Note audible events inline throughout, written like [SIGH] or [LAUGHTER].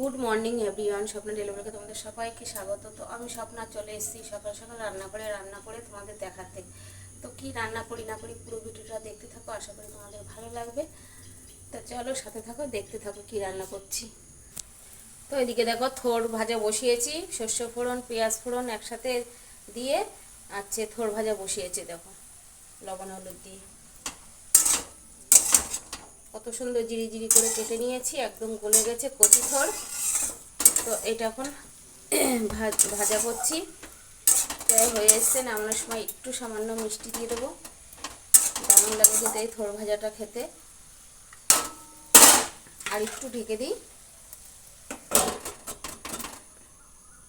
Good morning everyone, স্বপ্ন ডেলিভারিকে তোমাদের সবাইকে স্বাগত। তো আমি স্বপ্না চলে এসেছি, সকাল সকাল রান্না করে রান্না করে তোমাদের দেখাতে। তো কি রান্না করি, না করি পুরো ভিডিওটা দেখতে থাকো, আশা করি তোমাদের ভালো লাগবে। তো চলো সাথে থাকো, দেখতে থাকো কি রান্না করছি। তো এদিকে দেখো, থোর ভাজা বসিয়েছি শস্য ফোড়ন, পেঁয়াজ ফোড়ন একসাথে দিয়ে আছে, থোর ভাজা বসিয়েছি, দেখো। লবণ, হলুদ দিয়ে। কত সুন্দর জিরি জিরি করে কেটে নিয়েছি, একদম গলে গেছে কচি থর তো এটা এখন [CLEARS THROAT] ভাজ- করছি। প্রায় হয়ে এসছে, নামানোর সময় একটু সামান্য মিষ্টি দিয়ে দেবো। দারুণ লাগে কিন্তু এই থর ভাজাটা খেতে। আর একটু ঢেকে দিই।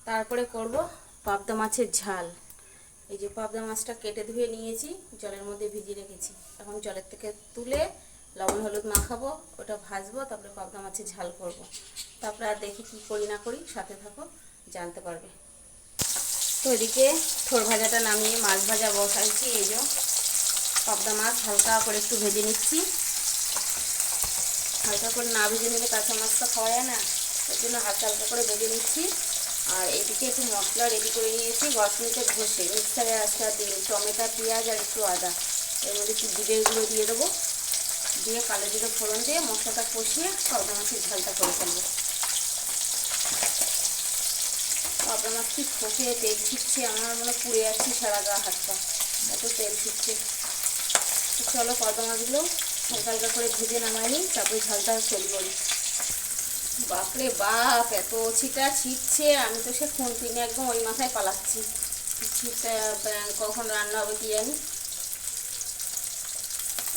তারপরে করব পাবদা মাছের ঝাল। এই যে পাবদা মাছটা কেটে ধুয়ে নিয়েছি, জলের মধ্যে ভিজিয়ে রেখেছি। এখন জলের থেকে তুলে লবণ হলুদ মাখাবো, ওটা ভাজবো, তারপরে পাবদা মাছের ঝাল করব। তারপরে আর দেখি কী করি না করি, সাথে থাকো, জানতে পারবে। তো এদিকে থোর ভাজাটা নামিয়ে মাছ ভাজা বসাইছি, এই যে পাবদা মাছ হালকা করে একটু ভেজে নিচ্ছি। হালকা করে না ভেজে নিলে কাঁচা মাছ তো খাওয়া যায় না, ওই জন্য হালকা হালকা করে ভেজে নিচ্ছি। আর এদিকে একটু মশলা রেডি করে নিয়েছি গসমিতে ঘষে মিক্সারে আর দিই টমেটো, পেঁয়াজ আর একটু আদা। এর মধ্যে একটু দিয়ে দেবো। দিয়ে কালো জিরে ফোড়ন দিয়ে মশলাটা কষিয়ে পাবদা মাছের ঝালটা করে ফেলব। পাবদা মাছ কষিয়ে তেল ছিটছে, আমার মনে পুড়ে যাচ্ছে সারা গা হাত পা এত তেল ছিটছে। চলো পাবদা মাছগুলো হালকা হালকা করে ভেজে নামাই তারপরে ঝালটা তৈরি করি বাপরে বাপ, এত ছিটা ছিটছে, আমি তো সে খুন কিনে একদম ওই মাথায় পালাচ্ছি। ছিটটা কখন রান্না হবে কি জানি।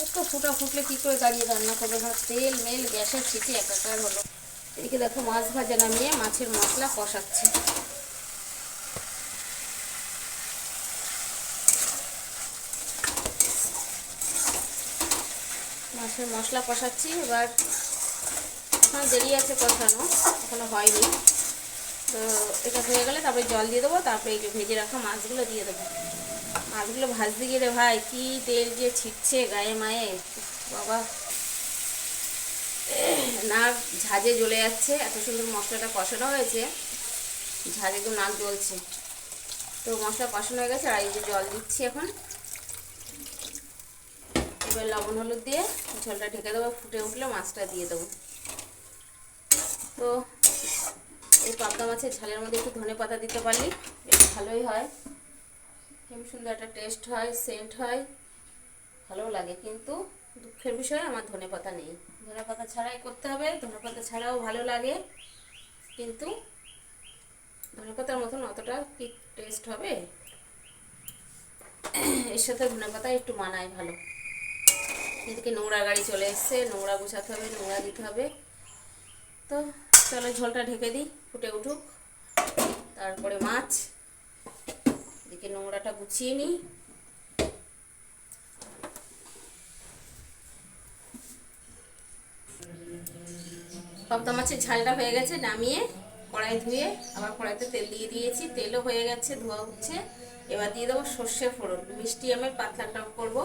একটু ফুটা ফুটলে কি করে দাঁড়িয়ে রান্না করবে? ভাত তেল, মেল, গ্যাসের ছিটে একাকার হলো। এদিকে দেখো মাছ ভাজা নামিয়ে মাছের মশলা কষাচ্ছে। মাছের মশলা কষাচ্ছি, এবার এখন দেরি আছে কষানো, এখনও হয়নি। তো এটা হয়ে গেলে তারপরে জল দিয়ে দেবো, তারপরে ভেজে রাখা মাছগুলো দিয়ে দেবো। মাছগুলো ভাজতে গেলে ভাই, কি তেল যে ছিটছে গায়ে মায়ে। বাবা। না ঝাঁজে জ্বলে যাচ্ছে। এত সুন্দর মশলাটা কষানো হয়েছে। ঝাঁজে তো নাক জ্বলছে। তো মশলা কষানো হয়ে গেছে, আর এই যে জল দিচ্ছি এখন। এবার লবণ হলুদ দিয়ে ঝোলটা ঢেকে দেবো, ফুটে উঠলে মাছটা দিয়ে দেবো। তো এই পাবদা মাছের ঝালের মধ্যে একটু ধনে পাতা দিতে পারলি, বেশ ভালোই হয়। খুব সুন্দর একটা টেস্ট হয় সেন্ট হয় ভালো লাগে কিন্তু দুঃখের বিষয় আমার ধনে পাতা নেই। ধনে পাতা ছাড়াই করতে হবে, ধনে পাতা ছাড়াও ভালো লাগে, কিন্তু ধনে পাতার মতন অতটা কি টেস্ট হবে? এর সাথে ধনে পাতা একটু মানায় ভালো। এদিকে নোংরা গাড়ি চলে এসছে, নোংরা গুছাতে হবে, নোংরা দিতে হবে। তো চলো ঝোলটা ঢেকে দিই, ফুটে উঠুক, তারপরে মাছ। এদিকে নোংরাটা গুছিয়ে নিই। পাবদা মাছের ঝালটা হয়ে গেছে, নামিয়ে কড়াই ধুয়ে আবার কড়াইতে তেল দিয়ে দিয়েছি। তেলও হয়ে গেছে, ধোয়া উঠছে এবার দিয়ে দেবো সর্ষে ফোড়ন। মিষ্টি আমের পাতলা টক করব।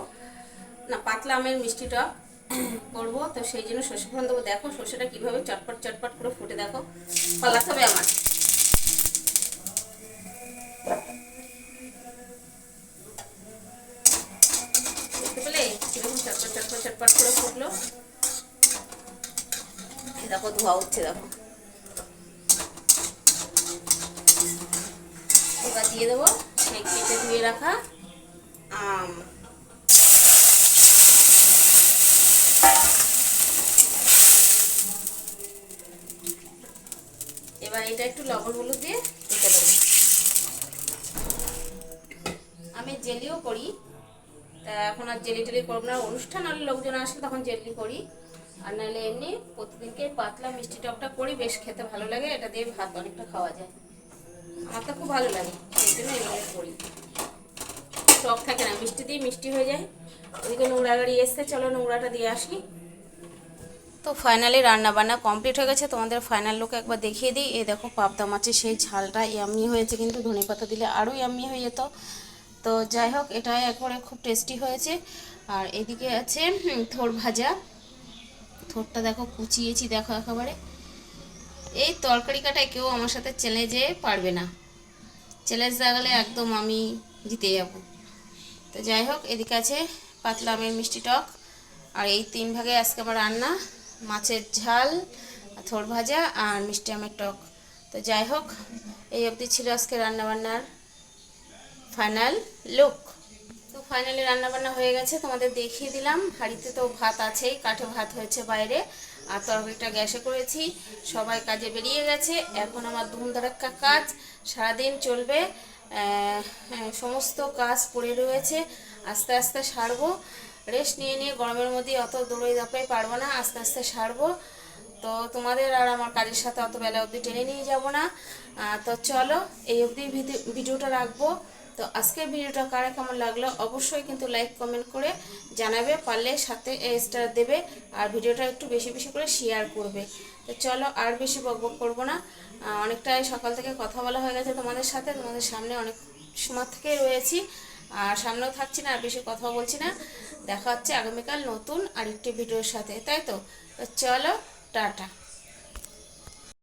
না, পাতলা আমের মিষ্টি টক করব। তো সেই জন্য সর্ষে ফোড়ন দেবো। দেখো সর্ষেটা কীভাবে চটপট চটপট করে ফুটে, দেখো। পালাতে হবে আমার। চটপট করে ফুটলো। দেখো, ধোয়া উঠছে, দেখো। এবার দিয়ে দেবো সেই ধুয়ে রাখা আম। এবার এটা একটু লবণ হলুদ দিয়ে রেখে দেবো। আমি জেলিও করি। তা এখন আর জেলি টেলি করব না। অনুষ্ঠান আর লোকজন আসলে তখন জেলি করি। আর নাহলে এমনি প্রতিদিনকে পাতলা মিষ্টি টকটা করি, বেশ খেতে ভালো লাগে, এটা দিয়ে ভাত অনেকটা খাওয়া যায়। আমার তো খুব ভালো লাগে, সেই জন্য এভাবে করি। টক থাকে না, মিষ্টি দিয়ে মিষ্টি হয়ে যায়। ওদিকে নোংরা গাড়ি এসছে, চলো নোংরাটা দিয়ে আসি। তো ফাইনালি রান্না বান্না কমপ্লিট হয়ে গেছে, তোমাদের ফাইনাল লুক একবার দেখিয়ে দিই। এই দেখো পাবদা মাছের সেই ঝালটা ইয়াম্মি হয়েছে, কিন্তু ধনে পাতা দিলে আরও ইয়াম্মি হয়ে যেত। তো যাই হোক, এটা একবারে খুব টেস্টি হয়েছে। আর এদিকে আছে থোর ভাজা। থোরটা দেখো কুচিয়েছি, দেখো একেবারে। এই তরকারি কাটায় কেউ আমার সাথে চ্যালেঞ্জে পারবে না। চ্যালেঞ্জ দেখালে একদম আমি জিতে যাব। তো যাই হোক, এদিকে আছে পাতলা আমের মিষ্টি টক। আর এই তিন ভাগে আজকে আমার রান্না, মাছের ঝাল থোর ভাজা আর মিষ্টি আমের টক। তো যাই হোক, এই অবধি ছিল আজকে রান্নাবান্নার ফাইনাল লুক তো ফাইনালি রান্নাবান্না হয়ে গেছে তোমাদের দেখিয়ে দিলাম। হাঁড়িতে তো ভাত আছেই কাঠে ভাত হয়েছে বাইরে। আর তরকারিটা গ্যাসে করেছি সবাই কাজে বেরিয়ে গেছে। এখন আমার ধুমধারাক্কা কাজ সারাদিন চলবে। হ্যাঁ, সমস্ত কাজ পড়ে রয়েছে আস্তে আস্তে সারবো। রেস্ট নিয়ে নিয়ে গরমের মধ্যে অত দৌড়ে দাপাই পারব না আস্তে আস্তে সারবো। তো তোমাদের আর আমার কাজের সাথে অত বেলা অবধি টেনে নিয়ে যাব না। তো চলো এই অবধি ভিডি- ভিডিওটা রাখব। তো আজকের ভিডিওটা কারা কেমন লাগল অবশ্যই কিন্তু লাইক কমেন্ট করে জানাবে, পারলে সাথে স্টার দেবে আর ভিডিওটা একটু বেশি বেশি করে শেয়ার করবে। তো চলো আর বেশি বকবক করব না। অনেকটাই সকাল থেকে কথা বলা হয়ে গেছে তোমাদের সাথে, তোমাদের সামনে অনেক সময় থেকেই রয়েছি। আর সামনেও থাকছি না, আর বেশি কথা বলছি না। দেখা হচ্ছে আগামীকাল নতুন আরেকটি ভিডিওর সাথে, তাই তো চলো, টাটা।